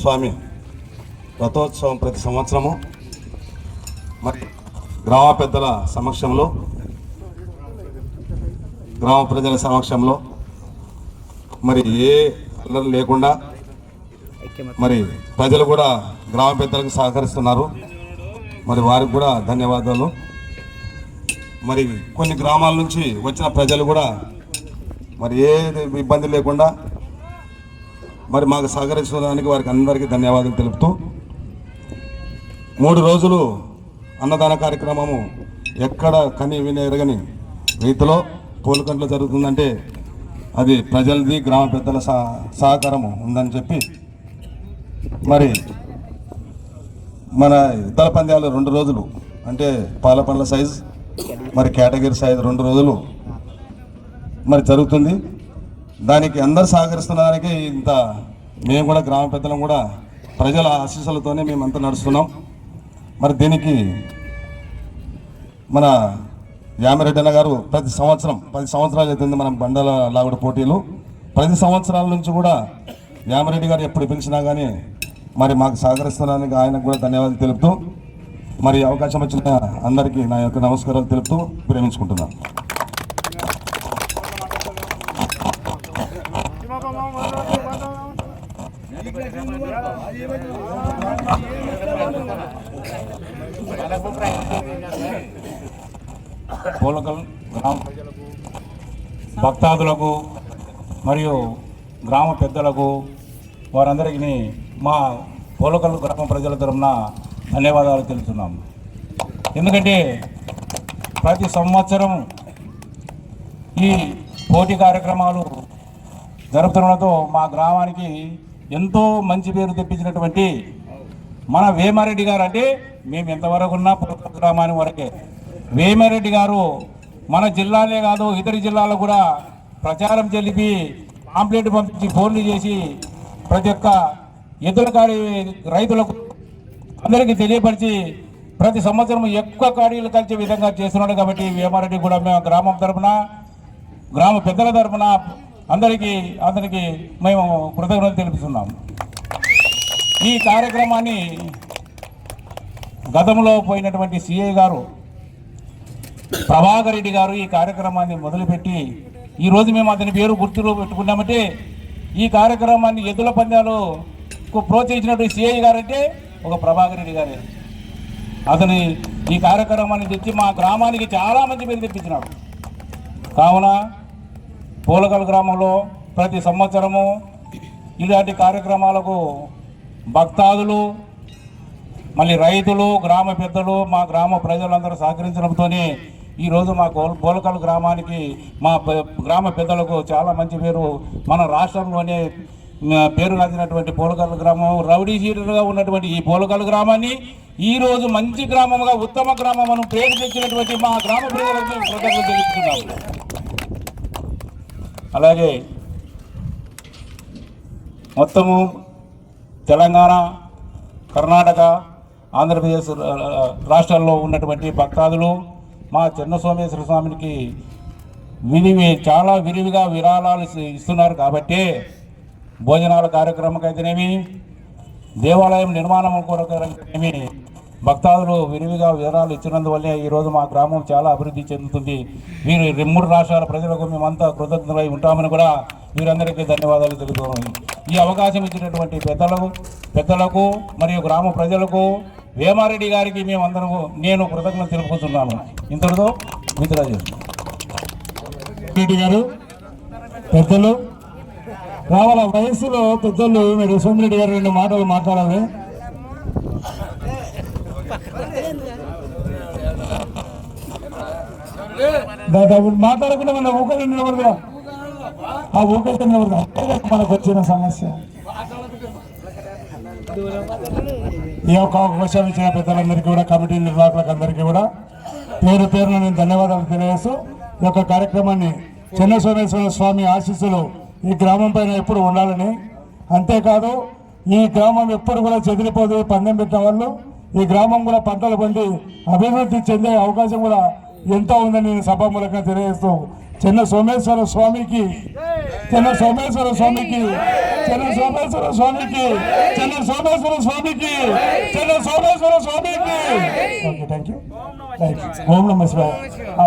స్వామి రథోత్సవం ప్రతి సంవత్సరము మరి గ్రామ పెద్దల సమక్షంలో గ్రామ ప్రజల సమక్షంలో మరి ఏ అల్లరి లేకుండా మరి ప్రజలు కూడా గ్రామ పెద్దలకు సహకరిస్తున్నారు. మరి వారికి కూడా ధన్యవాదాలు. మరి కొన్ని గ్రామాల నుంచి వచ్చిన ప్రజలు కూడా మరి ఏ ఇబ్బంది లేకుండా మరి మాకు సహకరించడానికి వారికి అందరికీ ధన్యవాదాలు తెలుపుతూ మూడు రోజులు అన్నదాన కార్యక్రమము ఎక్కడ కని విని ఎరగని రీతిలో పూలకంట్లో జరుగుతుందంటే అది ప్రజలది గ్రామ పెద్దల సహ- సహకారము ఉందని చెప్పి మరి మన ఇతర పంద్యాలు రెండు రోజులు అంటే పాల పండ్ల సైజ్ మరి కేటగిరీ సైజ్ రెండు రోజులు మరి జరుగుతుంది. దానికి అందరు సహకరిస్తున్న దానికి ఇంత మేము కూడా గ్రామ పెద్దలం కూడా ప్రజల ఆశీస్సులతోనే మేమంతా నడుస్తున్నాం. మరి దీనికి మన యామిరెడ్డి అన్న గారు ప్రతి సంవత్సరం పది సంవత్సరాలు అవుతుంది మనం బండల లాగుడు పోటీలు. ప్రతి సంవత్సరాల నుంచి కూడా యామిరెడ్డి గారు ఎప్పుడు పిలిచినా కానీ మరి మాకు సహకరిస్తున్నానికి ఆయనకు కూడా ధన్యవాదాలు తెలుపుతూ మరి అవకాశం వచ్చిన అందరికీ నా యొక్క నమస్కారాలు తెలుపుతూ ప్రేమించుకుంటున్నాను. పూలకల్ గ్రామ ప్రజలకు భక్తాదులకు మరియు గ్రామ పెద్దలకు వారందరికీ మా పూలకల్ గ్రామ ప్రజల తరఫున ధన్యవాదాలు తెలుపుతున్నాము ఎందుకంటే ప్రతి సంవత్సరం ఈ పోటీ కార్యక్రమాలు జరుపుతుండడంతో మా గ్రామానికి ఎంతో మంచి పేరు తెప్పించినటువంటి మన వేమారెడ్డి గారు అంటే మేము ఎంతవరకు ఉన్నా పులకల్ గ్రామానికి వరకే. వేమారెడ్డి గారు మన జిల్లాలే కాదు ఇతర జిల్లాలో కూడా ప్రచారం జరిపి పాంప్లెట్ పంపించి ఫోన్లు చేసి ప్రతి ఒక్క ఎద్దుల కాడి రైతులకు అందరికీ తెలియపరిచి ప్రతి సంవత్సరం ఎక్కువ కాడీలు కలిసే విధంగా చేస్తున్నాడు కాబట్టి వేమారెడ్డి కూడా మేము గ్రామం తరఫున గ్రామ పెద్దల తరపున అందరికీ అతనికి మేము కృతజ్ఞతలు తెలుపుతున్నాం. ఈ కార్యక్రమాన్ని గతంలో పోయినటువంటి సిఐ గారు ప్రభాకర్ రెడ్డి గారు ఈ కార్యక్రమాన్ని మొదలుపెట్టి ఈరోజు మేము అతని పేరు గుర్తులో పెట్టుకున్నామంటే ఈ కార్యక్రమాన్ని ఎద్దుల పందాలు ప్రోత్సహించినటువంటి సిఐ గారంటే ఒక ప్రభాకర్ రెడ్డి గారే. అతని ఈ కార్యక్రమాన్ని తెచ్చి మా గ్రామానికి చాలా మంచి పేరు తెప్పించినాడు కావున పూలగల్ గ్రామంలో ప్రతి సంవత్సరము ఇలాంటి కార్యక్రమాలకు భక్తాదులు మళ్ళీ రైతులు గ్రామ పెద్దలు మా గ్రామ ప్రజలందరూ సహకరించడంతోనే ఈరోజు మా గోల్ గోలకల్ గ్రామానికి మా గ్రామ పెద్దలకు చాలా మంచి పేరు మన రాష్ట్రంలోనే పేరు గాంచినటువంటి పోలకల్ గ్రామం. రౌడీ షీటర్గా ఉన్నటువంటి ఈ పోలకల్ గ్రామాన్ని ఈరోజు మంచి గ్రామంగా ఉత్తమ గ్రామం పేరు తెచ్చినటువంటి మా గ్రామ ప్రజలకు కృతజ్ఞతలు తెలుపుతున్నాము. అలాగే మొత్తము తెలంగాణ కర్ణాటక ఆంధ్రప్రదేశ్ రాష్ట్రాల్లో ఉన్నటువంటి భక్తాదులు మా చిన్నసోమేశ్వర స్వామికి విరివి చాలా విరివిగా విరాళాలు ఇస్తున్నారు కాబట్టి భోజనాల కార్యక్రమం అయితేనేమి దేవాలయం నిర్మాణం కొరకు అయితేనేమి భక్తాదులు విరివిగా వివరాలు ఇచ్చినందువల్లే ఈరోజు మా గ్రామం చాలా అభివృద్ధి చెందుతుంది. మీరు మూడు రాష్ట్రాల ప్రజలకు మేమంతా కృతజ్ఞతలై ఉంటామని కూడా మీరందరికీ ధన్యవాదాలు తెలుపుతున్నాను ఈ అవకాశం ఇచ్చినటువంటి పెద్దలకు పెద్దలకు మరియు గ్రామ ప్రజలకు వేమారెడ్డి గారికి మేమందరం నేను కృతజ్ఞత తెలుపుతున్నాను. ఇంతటితో విత్డ్రా రెడ్డి గారు పెద్దలు రావాల వయసులో పెద్దలు మీరు సోమిరెడ్డి గారు రెండు మాటలు మాట్లాడాలి. దాంట్లో మాట్లాడకుండా మన ఊకలు నిలబడదా ఆ ఊకలు నిలబడదా. మనకు వచ్చిన సమస్య. ఈ యొక్క అవకాశం ఇచ్చిన పెద్దలందరికీ కూడా కమిటీ నిర్వాహకులకు అందరికీ కూడా పేరు పేరున నేను ధన్యవాదాలు తెలియజేస్తూ ఈ యొక్క కార్యక్రమాన్ని చిన్న సోమేశ్వర స్వామి ఆశీస్సులు ఈ గ్రామం పైన ఎప్పుడు ఉండాలని. అంతేకాదు ఈ గ్రామం ఎప్పుడు కూడా చెదిరిపోదు పందెం పెట్టిన వాళ్ళు ఈ గ్రామం కూడా పంటలు పండి అభివృద్ధి చెందే అవకాశం కూడా ఎంత ఉందని నేను సభామూలంగా తెలియజేస్తూ చెన్న సోమేశ్వర స్వామికి చిన్న సోమేశ్వర స్వామికి చెన్న సోమేశ్వర స్వామికి చెన్న సోమేశ్వర స్వామికి చెన్న సోమేశ్వర స్వామికి. Okay thank you thank you ఓం నమ శివాయ. ఆ,